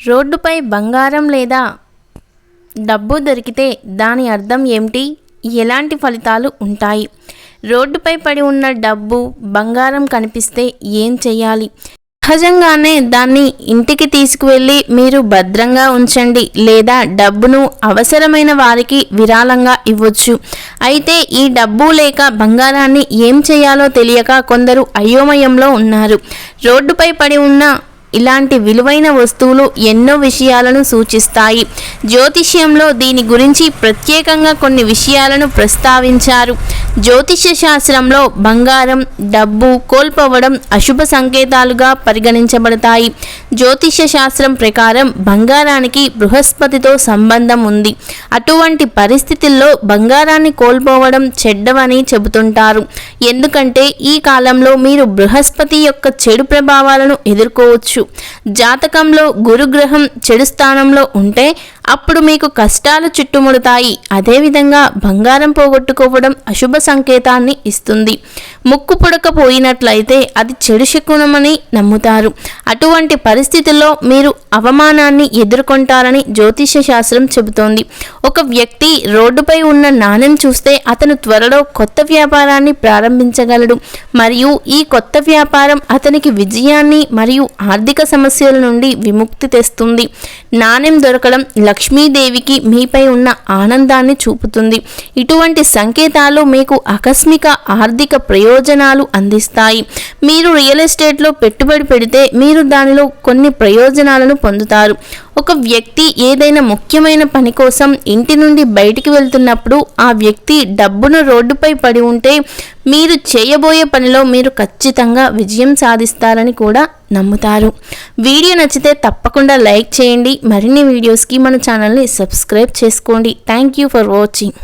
రోడ్డుపై బంగారం లేదా డబ్బు దొరికితే దాని అర్థం ఏమిటి? ఎలాంటి ఫలితాలు ఉంటాయి? రోడ్డుపై పడి ఉన్న డబ్బు బంగారం కనిపిస్తే ఏం చేయాలి సహజంగానే దాన్ని ఇంటికి తీసుకువెళ్ళి మీరు భద్రంగా ఉంచండి లేదా డబ్బును అవసరమైన వారికి విరాళంగా ఇవ్వచ్చు. అయితే ఈ డబ్బు లేక బంగారాన్ని ఏం చేయాలో తెలియక కొందరు అయోమయంలో ఉన్నారు. రోడ్డుపై పడి ఉన్న ఇలాంటి విలువైన వస్తువులు ఎన్నో విషయాలను సూచిస్తాయి. జ్యోతిష్యంలో దీని గురించి ప్రత్యేకంగా కొన్ని విషయాలను ప్రస్తావించారు. జ్యోతిష్య శాస్త్రంలో బంగారం డబ్బు కోల్పోవడం అశుభ సంకేతాలుగా పరిగణించబడతాయి. జ్యోతిష్య శాస్త్రం ప్రకారం బంగారానికి బృహస్పతితో సంబంధం ఉంది. అటువంటి పరిస్థితుల్లో బంగారాన్ని కోల్పోవడం చెడ్డవని చెబుతుంటారు. ఎందుకంటే ఈ కాలంలో మీరు బృహస్పతి యొక్క చెడు ప్రభావాలను ఎదుర్కోవచ్చు. జాతకంలో గురుగ్రహం చెడు స్థానంలో ఉంటే అప్పుడు మీకు కష్టాలు చుట్టుముడతాయి. అదేవిధంగా బంగారం పోగొట్టుకోవడం అశుభ సంకేతాన్ని ఇస్తుంది. ముక్కు పుడకపోయినట్లయితే అది చెడు శకునమని నమ్ముతారు. అటువంటి పరిస్థితుల్లో మీరు అవమానాన్ని ఎదుర్కొంటారని జ్యోతిష శాస్త్రం చెబుతోంది. ఒక వ్యక్తి రోడ్డుపై ఉన్న నాణ్యం చూస్తే అతను త్వరలో కొత్త వ్యాపారాన్ని ప్రారంభించగలడు. మరియు ఈ కొత్త వ్యాపారం అతనికి విజయాన్ని మరియు ఆర్థిక సమస్యల నుండి విముక్తి తెస్తుంది. నాణ్యం దొరకడం లక్ష్మీదేవికి మీపై ఉన్న ఆనందాన్ని చూపుతుంది. ఇటువంటి సంకేతాలు మీకు ఆకస్మిక ఆర్థిక ప్రయోజనాలు అందిస్తాయి. మీరు రియల్ ఎస్టేట్లో పెట్టుబడి పెడితే మీరు దానిలో కొన్ని ప్రయోజనాలను పొందుతారు. ఒక వ్యక్తి ఏదైనా ముఖ్యమైన పని కోసం ఇంటి నుండి బయటికి వెళ్తున్నప్పుడు ఆ వ్యక్తి డబ్బును రోడ్డుపై పడి ఉంటే మీరు చేయబోయే పనిలో మీరు ఖచ్చితంగా విజయం సాధిస్తారని కూడా నమ్ముతారు. వీడియో నచ్చితే తప్పకుండా లైక్ చేయండి. మరిన్ని వీడియోస్కి మన ఛానల్ని సబ్స్క్రైబ్ చేసుకోండి. Thank you for watching.